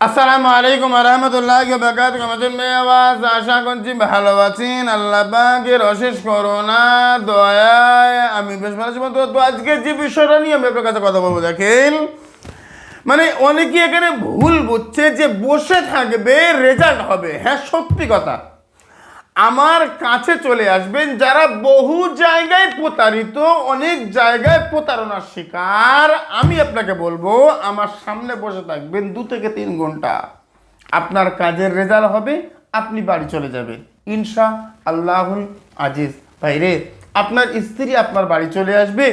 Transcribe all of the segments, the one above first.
আসসালামু আলাইকুম রহমতুল্লাহ বাকাত আমাদের মেয়ে আওয়াজ, আশা করছি ভালো আছেন। আল্লাহ পাকের অশেষ করোনা দয়ায় আমি বেশ ভালো আছি তো আজকে যে বিষয়টা নিয়ে আমি আপনার কাছে কথা বলব, দেখেন মানে অনেকে এখানে ভুল বুঝছে যে বসে থাকবে রেজাল্ট হবে। হ্যাঁ সত্যি কথা। আমার কাছে চলে আসবেন যারা বহু জায়গায় প্রতারিত, অনেক জায়গায় প্রতারণার শিকার। আমি আপনাকে বলব, আমার সামনে বসে থাকবেন দু থেকে তিন ঘণ্টা। আপনার কাজের রেজাল্ট হবে, আপনি বাড়ি চলে যাবেন। ইনশা আল্লাহুল আজিজ ভাইরে আপনার স্ত্রী আপনার বাড়ি চলে আসবে,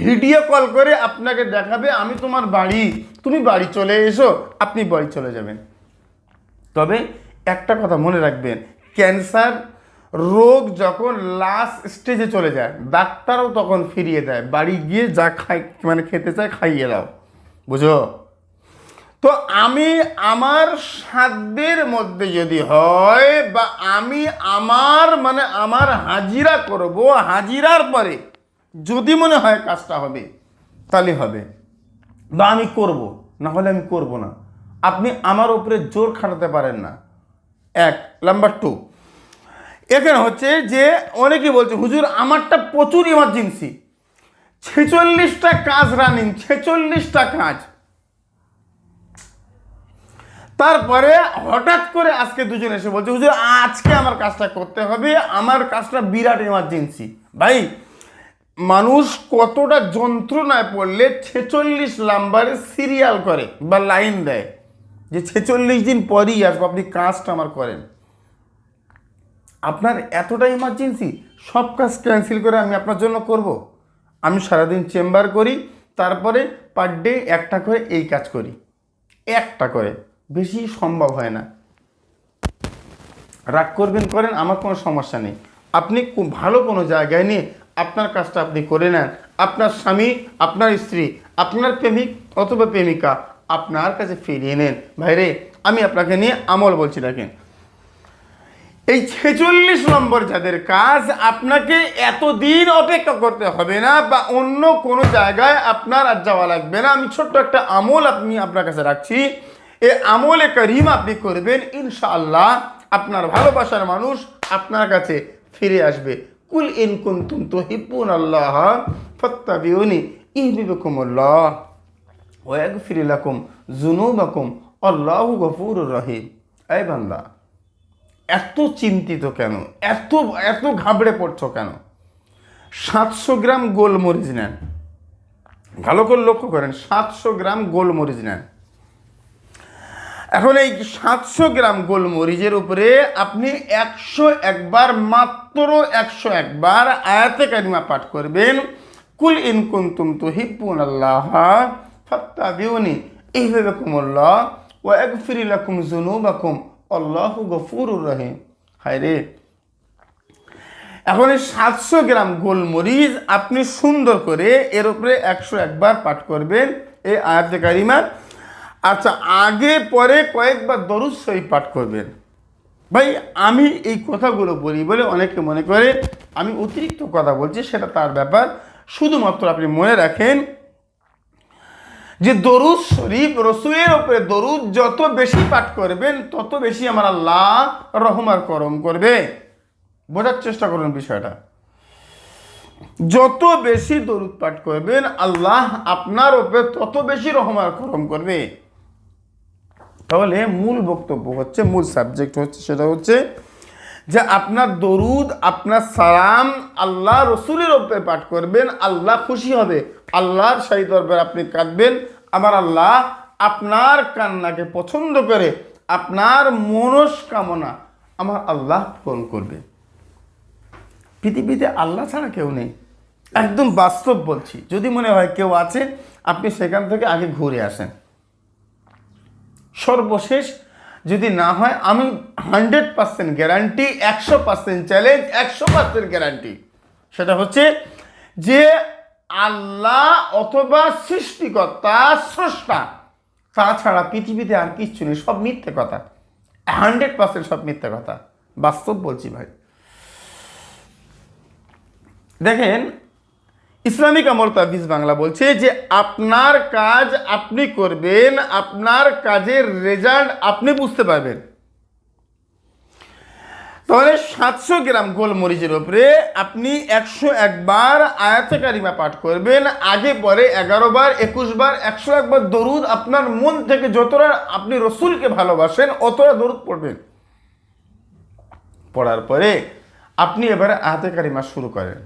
ভিডিও কল করে আপনাকে দেখাবে, আমি তোমার বাড়ি, তুমি বাড়ি চলে এসো, আপনি বাড়ি চলে যাবেন। তবে একটা কথা মনে রাখবেন ক্যান্সার রোগ যখন লাস্ট স্টেজে চলে যায়, ডাক্তারও তখন ফিরিয়ে দেয়, বাড়ি গিয়ে যা খাই মানে খেতে চায় খাইয়ে দাও, বুঝো? তো আমি আমার সাধ্যের মধ্যে যদি হয় বা আমি আমার মানে আমার হাজিরা করব, হাজিরার পরে যদি মনে হয় কাজটা হবে, তাহলে হবে। বা আমি করব, না হলে আমি করব না। আপনি আমার উপরে জোর খাটাতে পারেন না। এক নাম্বার টু এখানে হচ্ছে যে অনেকে বলছে, হুজুর, আমারটা প্রচুর ইমার্জেন্সি ছেচল্লিশটা কাজ রানিং ছেচল্লিশটা কাজ। তারপরে হঠাৎ করে আজকে দুজন এসে বলছে, হুজুর, আজকে আমার কাজটা করতে হবে, আমার কাজটা বিরাট ইমার্জেন্সি ভাই, মানুষ কতটা যন্ত্রণায় পড়লে ছেচল্লিশ নাম্বারে সিরিয়াল করে বা লাইন দেয়। যে ছেচল্লিশ দিন পরই আসব, আপনি কাজটা আমার করেন। আপনার এতটা ইমার্জেন্সি সব কাজ ক্যান্সেল করে আমি আপনার জন্য করব। আমি সারাদিন চেম্বার করি, তারপরে পার ডে একটা করে এই কাজ করি। একটা করে, বেশি সম্ভব হয় না। রাগ করবেন, করেন, আমার কোনো সমস্যা নেই। আপনি খুব ভালো কোনো জায়গায় নিয়ে আপনার কাজটা আপনি করে নেন। আপনার স্বামী, আপনার স্ত্রী, আপনার প্রেমিক অথবা প্রেমিকা আপনার কাছে ফিরিয়ে নেন। ভাইরে, আমি আপনাকে নিয়ে আমল বলছি দেখেন। এই ছেচল্লিশ নম্বর যাদের কাজ, আপনাকে এতদিন অপেক্ষা করতে হবে না বা অন্য কোনো জায়গায় আপনার আর যাওয়া লাগবে না। আমি ছোট্ট একটা আমল আপনি আপনার কাছে রাখছি। এ আমলে করিম আপনি করবেন, ইনশাআল্লাহ আপনার ভালোবাসার মানুষ আপনার কাছে ফিরে আসবে। কুল ইন কুন্তুম তো হিপুন আল্লাহ ফত্তাবিউনি ইহবিবকুমুল্লাহ ওয়াগফির লাকুম জুনুবাকুম আল্লাহু গফুরুর রহিম। এই বান্দা, এত চিন্তিত কেন? এত এত ঘাবড়ে পড়ছো কেন? সাতশো গ্রাম গোলমরিচ নেন। ভালো করে লক্ষ্য করেন, সাতশো গ্রাম গোলমরিচ নেন। এখন এই সাতশো গ্রাম গোলমরিচের উপরে আপনি একশো একবার, মাত্র একশো একবার আয়াতে কারিমা পাঠ করবেন। কুল ইন কুন্তুম তো হিপুন আল্লাহ ফত্তা বিউনি এইভাবে কুমল্লাহ ও এক ফিরিলাকুম জুনুবাকুম আল্লাহ গফুরুর রহিম। হায় রে। এখন এই সাতশো গ্রাম গোলমরিচ আপনি সুন্দর করে এর উপরে একশো একবার পাঠ করবেন এই আয়াতে কারিমা। আচ্ছা আগে, পরে কয়েকবার দরুদ সহি পাঠ করবেন। ভাই, আমি এই কথাগুলো বলি বলে অনেকে মনে করে, আমি অতিরিক্ত কথা বলছি, সেটা তার ব্যাপার। শুধুমাত্র আপনি মনে রাখেন যে দরুদ শরীফ রসুলের ওপরে দরুদ যত বেশি পাঠ করবেন, তত বেশি আমার আল্লাহ রহমার করম করবে। বোঝার চেষ্টা করুন বিষয়টা। যত বেশি দরুদ পাঠ করবেন, আল্লাহ আপনার ওপরে তত বেশি রহমার করম করবে। তাহলে মূল বক্তব্য হচ্ছে, মূল সাবজেক্ট হচ্ছে, সেটা হচ্ছে যে আপনার দরুদ, আপনার সালাম আল্লাহ রসুলের ওপরে পাঠ করবেন, আল্লাহ খুশি হবে। আল্লাহর সেই দরবার আপনি কাঁদবেন। আমার আল্লাহ আপনার কান্নাকে পছন্দ করে আপনার মনস্কামনা আমার আল্লাহ পূরণ করবে। পৃথিবীতে আল্লাহ ছাড়া কেউ নেই। একদম বাস্তব বলছি। যদি মনে হয় কেউ আছে, আপনি সেখান থেকে আগে ঘুরে আসেন। সর্বশেষ যদি না হয়, আমি হান্ড্রেড পার্সেন্ট গ্যারান্টি একশো পার্সেন্ট চ্যালেঞ্জ একশো পার্সেন্ট গ্যারান্টি সেটা হচ্ছে যে আল্লাহ অথবা সৃষ্টিকর্তা, স্রষ্টা, তাছাড়া পৃথিবীতে আর কিচ্ছু নেই, সব মিথ্যে কথা। হান্ড্রেড পার্সেন্ট সব মিথ্যে কথা। বাস্তব বলছি ভাই। দেখেন ইসলামিক আমল তাবিজ বাংলা বলছে যে আপনার কাজ আপনি করবেন, আপনার কাজের রেজাল্ট আপনি বুঝতে পারবেন। তাহলে সাতশো গ্রাম গোলমরিচের উপরে আপনি একশো একবার আয়াতে কারিমা পাঠ করবেন, আগে পরে এগারো বার, একুশ বার, একশো একবার দরুদ আপনার মন থেকে যতটা আপনি রসুলকে ভালোবাসেন, অতটা দরুদ পড়বেন। পড়ার পরে আপনি এবারে আয়াতে কারিমা শুরু করেন।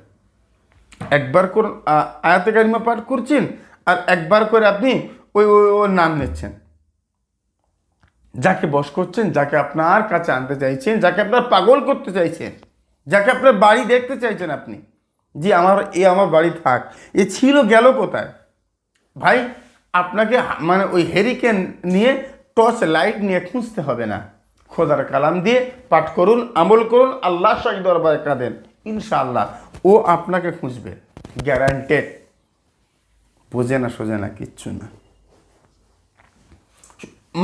একবার করে আয়াতে কারিমা পাঠ করছেন আর একবার করে আপনি ওই ওই, ওর নাম নিচ্ছেন। যাকে বস করছেন, যাকে আপনার কাছে আনতে চাইছেন, যাকে আপনার পাগল করতে চাইছেন, যাকে আপনার বাড়ি দেখতে চাইছেন আপনি, যে আমার, এ আমার বাড়ি থাক, এ ছিল গেল কোথায়? ভাই, আপনাকে মানে ওই হেরিকেন নিয়ে টর্চ লাইট নিয়ে খুঁজতে হবে না। খোদার কালাম দিয়ে পাঠ করুন, আমল করুন, আল্লাহ শাহী দরবারে কাঁদেন। ইনশাআল্লাহ। ও আপনাকে খুঁজবে। গ্যারান্টেড বোঝে না, সোজে না, কিচ্ছু না।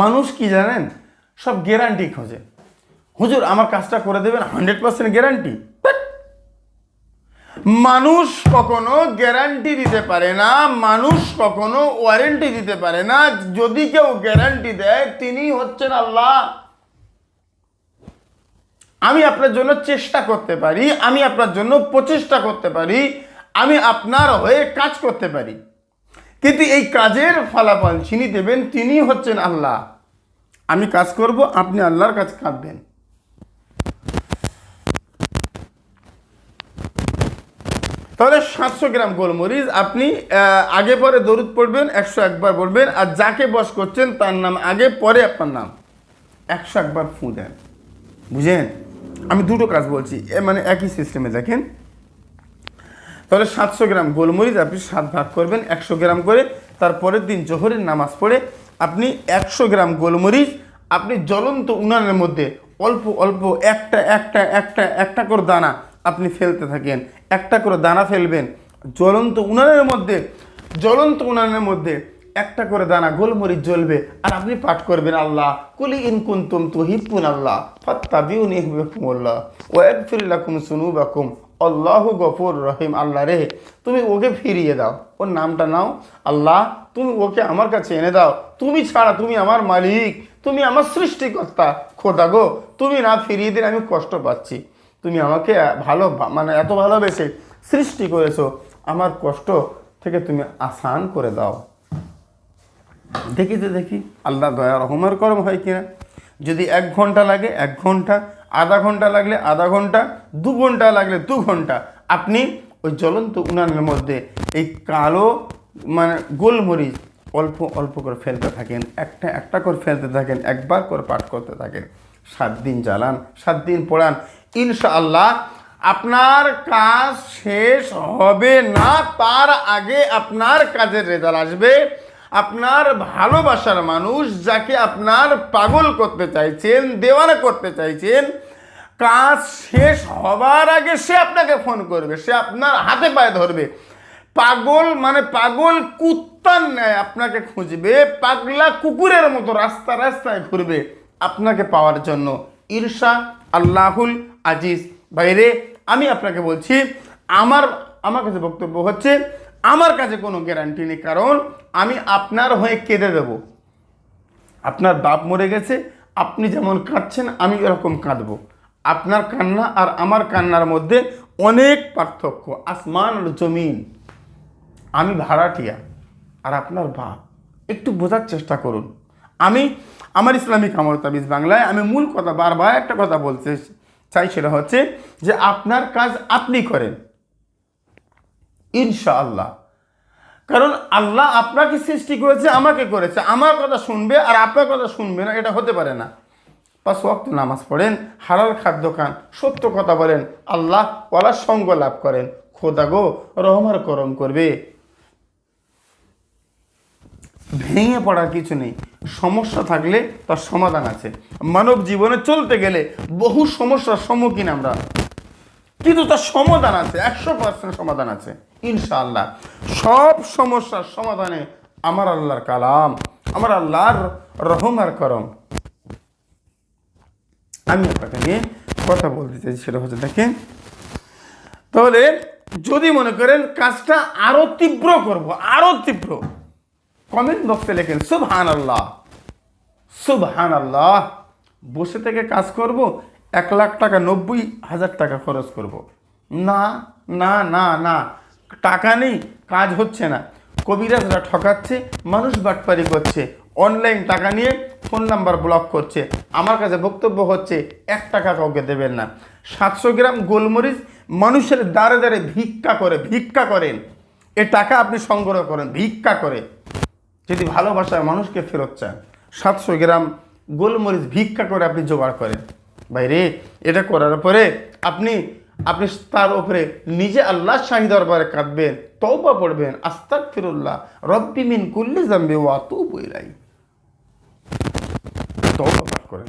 মানুষ কি জানেন? সব গ্যারান্টি খোঁজে। হুজুর, আমার কাজটা করে দেবেন হান্ড্রেড পার্সেন্ট গ্যারান্টি মানুষ কখনো গ্যারান্টি দিতে পারে না, মানুষ কখনো ওয়ারেন্টি দিতে পারে না। যদি কেউ গ্যারান্টি দেয় তিনি হচ্ছেন আল্লাহ। আমি আপনার জন্য চেষ্টা করতে পারি, আমি আপনার জন্য প্রচেষ্টা করতে পারি, আমি আপনার হয়ে কাজ করতে পারি। কিন্তু এই কাজের ফলাফল যিনি দেবেন, তিনি হচ্ছেন আল্লাহ। আমি কাজ করব, আপনি আল্লাহর কাছে কাঁদবেন। তাহলে সাতশো গ্রাম গোলমরিচ আপনি আগে পরে দরুদ পড়বেন, একশো একবার বলবেন আর যাকে বস করছেন তার নাম, আগে পরে আপনার নাম। একশো একবার ফু দেন। বুঝেন? আমি দুটো কাজ বলছি। এ মানে একই সিস্টেমে দেখেন। তাহলে সাতশো গ্রাম গোলমরিচ আপনি সাত ভাগ করবেন, একশো গ্রাম করে। তারপরের দিন জোহরের নামাজ পড়ে আপনি একশো গ্রাম গোলমরিচ আপনি জ্বলন্ত উনানের মধ্যে অল্প অল্প একটা একটা একটা একটা করে দানা আপনি ফেলতে থাকেন। একটা করে দানা ফেলবেন। জ্বলন্ত উনানের মধ্যে, জ্বলন্ত উনানের মধ্যে একটা করে দানা, গোলমরিচ জ্বলবে, আর আপনি পাঠ করবেন আল্লাহ, কুলি ইন কুন্তুম তুহিব্বুন আল্লাহ, ফাত্তাবিউনি ইহবিবকুমুল্লাহ ওয়া ইয়াগফির লাকুম যুনুবাকুম, আল্লাহু গফুর রহিম, আল্লাহ রে, তুমি ওকে ফিরিয়ে দাও, ওর নামটা নাও, আল্লাহ, তুমি ওকে আমার কাছে এনে দাও, তুমি ছাড়া তুমি আমার মালিক, তুমি আমার সৃষ্টিকর্তা, খোদা গো, তুমি না ফিরিয়ে দিলে আমি কষ্ট পাচ্ছি, তুমি আমাকে ভালো মানে এত ভালোবেসে সৃষ্টি করেছ, আমার কষ্ট থেকে তুমি আসান করে দাও। দেখি তো দেখি। আল্লাহ দয়া রহমের করম হয় কিনা? যদি এক ঘণ্টা লাগে, এক ঘণ্টা। আধা ঘণ্টা লাগলে আধা ঘণ্টা, দু ঘণ্টা লাগলে দু ঘণ্টা। আপনি ওই জ্বলন্ত উনানের মধ্যে এই কালো মানে গোলমরিচ অল্প অল্প করে ফেলতে থাকেন। একটা একটা করে ফেলতে থাকেন, একবার করে পাঠ করতে থাকেন। সাত দিন জ্বালান, সাত দিন পড়ান। ইনশাআল্লাহ আপনার কাজ শেষ হবে না, তার আগে আপনার কাজের রেজাল্ট আসবে। আপনার ভালোবাসার মানুষ যাকে আপনার পাগল করতে চাইছেন, দেওয়ানা করতে চাইছেন, কাজ শেষ হবার আগে সে আপনাকে ফোন করবে, সে আপনার হাতে পায়ে ধরবে। পাগল মানে পাগল কুত্তার ন্যায় আপনাকে খুঁজবে, পাগলা কুকুরের মতো রাস্তা রাস্তায় ঘুরবে আপনাকে পাওয়ার জন্য। ঈর্ষা আল্লাহুল আজিজ। বাইরে আমি আপনাকে বলছি, আমার আমার কাছে বক্তব্য হচ্ছে আমার কাছে কোনো গ্যারান্টি নেই, কারণ আমি আপনার হয়ে কেঁদে দেব। আপনার বাপ মরে গেছে, আপনি যেমন কাঁদছেন, আমি এরকম কাঁদবো। আপনার কান্না আর আমার কান্নার মধ্যে অনেক পার্থক্য। আসমান আর জমিন। আমি ভাড়াটিয়া আর আপনার বাপ। একটু বোঝার চেষ্টা করুন। আমি, আমার ইসলামিক আমল তাবিজ বাংলায় আমি মূল কথা বারবার একটা কথা বলতে চাই, সেটা হচ্ছে যে আপনার কাজ আপনি করেন। ইনশাআল্লাহ। কারণ আল্লাহ আপনাকে সৃষ্টি করেছে, আমাকে করেছে। আমার কথা শুনবে আর আপনার কথা শুনবে না, এটা হতে পারে না। পাঁচ ওয়াক্ত নামাজ পড়েন, হালাল খাদ্য খান, সত্য কথা বলেন, আল্লাহ ওয়ালার সঙ্গ লাভ করেন। খোদা গো রহমার করম করবে। ভেঙে পড়ার কিছু নেই। সমস্যা থাকলে তার সমাধান আছে। মানব জীবনে চলতে গেলে বহু সমস্যার সম্মুখীন আমরা। কিন্তু তার সমাধান আছে, একশো পার্সেন্ট সমাধান আছে। ইনশাআল্লাহ। সব সমস্যার সমাধানে আমার আল্লাহর কালাম, আমার আল্লাহর রহম আর করম। আমি আপনাকে নিয়ে কথা বলতে চাই সেটা হচ্ছে দেখেন, তাহলে যদি মনে করেন কাজটা আরও তীব্র করব, আরও তীব্র। কমেন্ট বক্সে লেখেন সুবহান আল্লাহ সুবহান আল্লাহ বসে থেকে কাজ করব, এক লাখ টাকা, নব্বই হাজার টাকা খরচ করব। না না না না টাকা নেই, কাজ হচ্ছে না। কবিরাজরা ঠকাচ্ছে, মানুষ বাটপারি করছে। অনলাইন টাকা নিয়ে ফোন নাম্বার ব্লক করছে। আমার কাছে বক্তব্য হচ্ছে, এক টাকা কাউকে দেবেন না। সাতশো গ্রাম গোলমরিচ মানুষের দ্বারে দ্বারে ভিক্ষা করে, ভিক্ষা করেন এ টাকা আপনি সংগ্রহ করেন, ভিক্ষা করে। যদি ভালোবাসায় মানুষকে ফেরত চান, সাতশো গ্রাম গোলমরিচ ভিক্ষা করে আপনি জোগাড় করেন। বাইরে এটা করার পরে আপনি আপনি তার উপরে নিজে আল্লাহ শাহী দরবারে কাঁদবেন, তওবা পড়বেন আস্তাক ফিরুল্লাহ রব্বি মিন কুল্লি জাম্বি ওয়া তু বইলাই তওবা পাঠ করেন।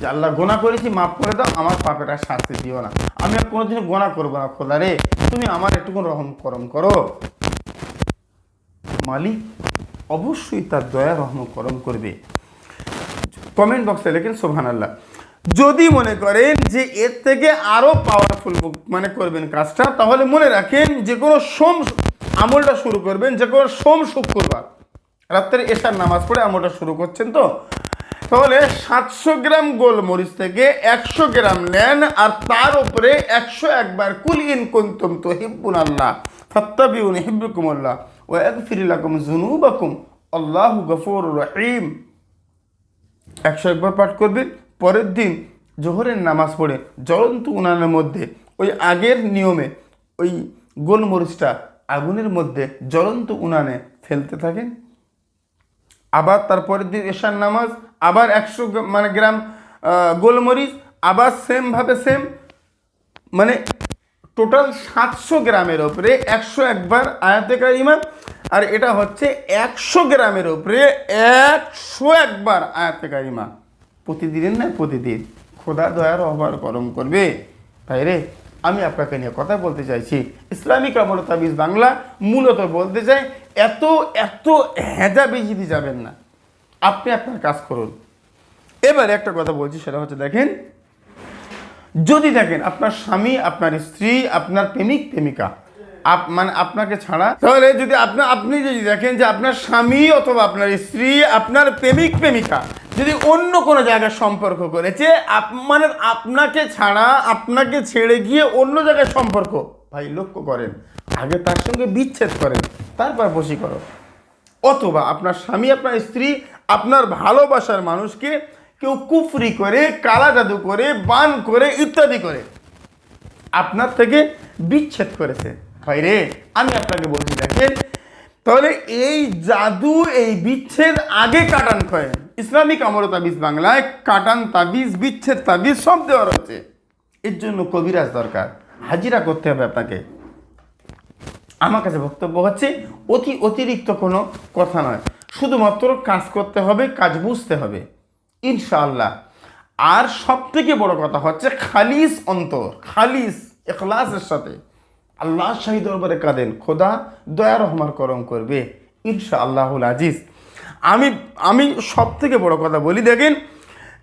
যে আল্লাহ গোনা করেছি, মাফ করে দাও, আমার আর শাস্তি দিও না। আমি আর কোনোদিন গোনা করব না, খোদা রে। তুমি আমার একটুকুন রহম করম করো। মালিক অবশ্যই তার দয়া, রহম, করম করবে। কমেন্ট বক্সে লেখেন সোহান আল্লাহ যদি মনে করেন যে এর থেকে আরও পাওয়ারফুল মানে করবেন কাজটা। তাহলে মনে রাখেন, যে কোনো সোম আমলটা শুরু করবেন, যে কোনো সোম শুক্রবার। রাত্রে এশার নামাজ পড়ে আমলটা শুরু করছেন তো? তাহলে সাতশো গ্রাম গোলমরিচ থেকে একশো গ্রাম নেন, আর তার উপরে একশো একবার কুল ইন কুন্তুম তো হিব্বুন আল্লাহ, ফত্তাবিউন হিব্বুকুম আল্লাহ ও একফিরিলাকুম জুনুবাকুম আল্লাহু গফুর রহিম। একশো একবার পাঠ করবেন, পরের দিন জোহরের নামাজ পড়ে জ্বলন্ত উনানের মধ্যে, ওই আগের নিয়মে ওই গোলমরিচটা আগুনের মধ্যে জ্বলন্ত উনানে ফেলতে থাকেন। আবার তারপরের দিন এশার নামাজ, আবার একশো মানে গ্রাম গোলমরিচ, আবার সেমভাবে সেম মানে টোটাল সাতশো গ্রামের ওপরে একশো একবার আয়াতে কারিমা, আর এটা হচ্ছে একশো গ্রামের ওপরে একশো একবার আয়াতে কারিমা। প্রতিদিনের না প্রতিদিন। খোদা দয়ার অভার করম করবে। তাই রে, আমি আপনাকে নিয়ে কথা বলতে চাইছি। ইসলামিক আমল তাবিজ বাংলা মূলত বলতে চাই, এত এত হেজা বেজিতে যাবেন না। আপনি আপনার কাজ করুন। এবার একটা কথা বলছি, সেটা হচ্ছে দেখেন, যদি দেখেন আপনার স্বামী, আপনার স্ত্রী, আপনার প্রেমিক, প্রেমিকা, আপ মানে আপনাকে ছাড়া, তাহলে যদি আপনার আপনি যদি দেখেন যে আপনার স্বামী অথবা আপনার স্ত্রী, আপনার প্রেমিক, প্রেমিকা যদি অন্য কোনো জায়গায় সম্পর্ক করেছে মানে আপনাকে ছাড়া, আপনাকে ছেড়ে গিয়ে অন্য জায়গায় সম্পর্ক। ভাই, লক্ষ্য করেন, আগে তার সঙ্গে বিচ্ছেদ করেন, তারপর বসি করো অথবা আপনার স্বামী, আপনার স্ত্রী, আপনার ভালোবাসার মানুষকে কেউ কুফরি করে, কালা জাদু করে, বান করে, ইত্যাদি করে। আপনার থেকে বিচ্ছেদ করেছে। ভাই রে, আমি আপনাকে বলছি, দেখেন, তাহলে এই জাদু, এই বিচ্ছেদ আগে কাটান করেন। ইসলামিক আমর তাবিজ বাংলায়, কাটান তাবিজ, বিচ্ছেদ তাবিজ, সব দেওয়া রয়েছে। এর জন্য কবিরাজ দরকার। হাজিরা করতে হবে আপনাকে। আমার কাছে বক্তব্য হচ্ছে, অতি অতিরিক্ত কোনো কথা নয়। শুধুমাত্র কাজ করতে হবে, কাজ বুঝতে হবে। ইনশাআল্লাহ। আর সব থেকে বড় কথা হচ্ছে, খালিস অন্তর, খালিস, এখলাসের সাথে। আল্লাহ শাহী দরবারে কাঁদেন। খোদা দয়া রহমার করম করবে। ইনশা আল্লাহুল আজিজ। আমি আমি সব থেকে বড় কথা বলি, দেখেন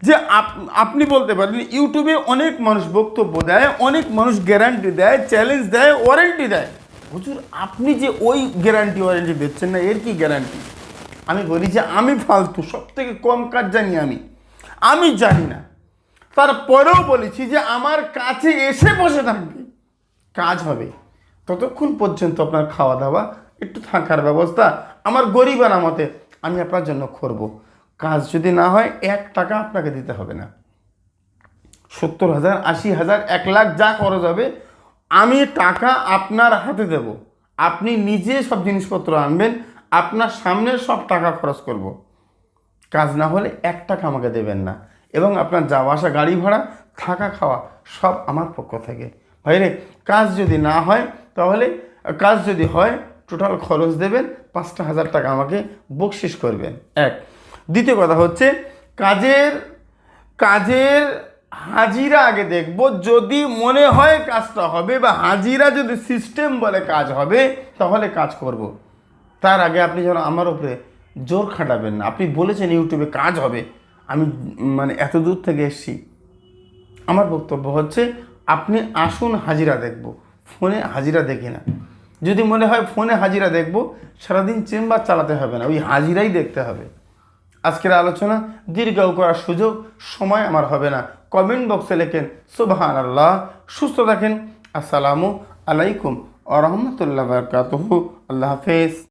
যে আপ- আপনি বলতে পারেন, ইউটিউবে অনেক মানুষ বক্তব্য দেয়, অনেক মানুষ গ্যারান্টি দেয় চ্যালেঞ্জ দেয় ওয়ারেন্টি দেয়। হুজুর, আপনি যে ওই গ্যারান্টি ওয়ারেন্টি দিচ্ছেন না, এর কি গ্যারান্টি আমি বলি যে আমি ফালতু সব থেকে কম কাজ জানি আমি। আমি জানি না। তারপরেও বলেছি যে আমার কাছে এসে বসে থাকবে। কাজ হবে। ততক্ষণ পর্যন্ত আপনার খাওয়া দাওয়া একটু থাকার ব্যবস্থা। আমার গরিব মতে আমি আপনার জন্য করব। কাজ যদি না হয়, এক টাকা আপনাকে দিতে হবে না। সত্তর হাজার, আশি হাজার, এক লাখ যা খরচ হবে, আমি টাকা আপনার হাতে দেব। আপনি নিজে সব জিনিসপত্র আনবেন, আপনার সামনে সব টাকা খরচ করব। কাজ না হলে এক টাকা আমাকে দেবেন না। এবং আপনার যাওয়া আসা, গাড়ি ভাড়া, থাকা খাওয়া, সব আমার পক্ষ থেকে। ভাইরে, কাজ যদি না হয়, তাহলে কাজ যদি হয় টোটাল খরচ দেবেন পাঁচটা হাজার টাকা আমাকে বকশিস করবেন। এক। দ্বিতীয় কথা হচ্ছে, কাজের কাজের হাজিরা আগে দেখব। যদি মনে হয় কাজটা হবে বা হাজিরা যদি সিস্টেম বলে কাজ হবে, তাহলে কাজ করব। তার আগে আপনি যেন আমার উপরে জোর খাটাবেন না। আপনি বলেছেন ইউটিউবে কাজ হবে। আমি মানে এত দূর থেকে এসেছি। আমার বক্তব্য হচ্ছে, আপনি আসুন হাজিরা দেখব। ফোনে হাজিরা দেখি না। যদি মনে হয় ফোনে হাজিরা দেখব, সারাদিন চেম্বার চালাতে হবে না, ওই হাজিরাই দেখতে হবে। আজকের আলোচনা দীর্ঘ করার সুযোগ, সময় আমার হবে না। কমেন্ট বক্সে লেখেন সুবাহান আল্লাহ সুস্থ থাকেন। আসসালামু আলাইকুম আ রহমতুল্লাহ আল্লাহ হাফেজ।